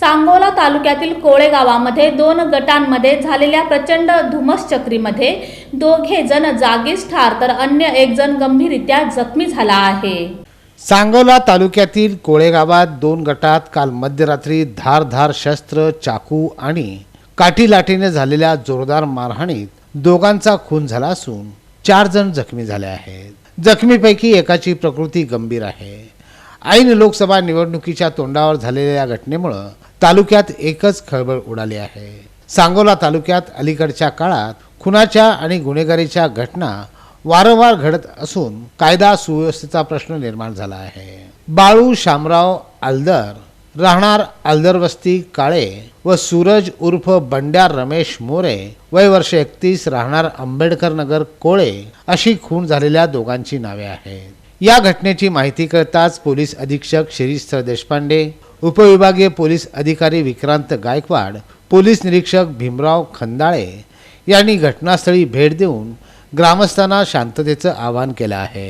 सांगोला तालुक्यातील कोळे गावामध्ये दोन गटांमध्ये झालेल्या प्रचंड धुमसचक्रीमध्ये दोघे जण जागीच ठार तर अन्य एक जण गंभीररित्या जखमी झाला आहे. सांगोला तालुक्यातील कोळे गावात दोन गटात काल मध्यरात्री धारधार शस्त्र चाकू आणि काठी लाठीने झालेल्या जोरदार मारहाणीत दोघांचा खून झाला असून चार जण जखमी झाले आहेत. जखमीपैकी एकाची प्रकृती गंभीर आहे. ऐन लोकसभा निवडणुकीच्या तोंडावर झालेल्या या घटनेमुळं तालुक्यात एकच खळबळ उडाली आहे. सांगोला तालुक्यात अलीकडच्या काळात खुनाच्या आणि गुन्हेगारीच्या घटना वारंवार घडत असून कायदा सुव्यवस्थेचा प्रश्न निर्माण झाला आहे. बाळू शामराव आलदर राहणार आलदर वस्ती काळे व सूरज उर्फ बंड्या रमेश मोरे वय वर्ष एकतीस राहणार आंबेडकर नगर कोळे अशी खून झालेल्या दोघांची नावे आहेत. या घटनेची माहिती कळताच पोलीस अधीक्षक शिरीषस्थळ देशपांडे उपविभागीय पोलीस अधिकारी विक्रांत गायकवाड पोलीस निरीक्षक भीमराव खंदाळे यांनी घटनास्थळी भेट देऊन ग्रामस्थांना शांततेचं आवाहन केलं आहे.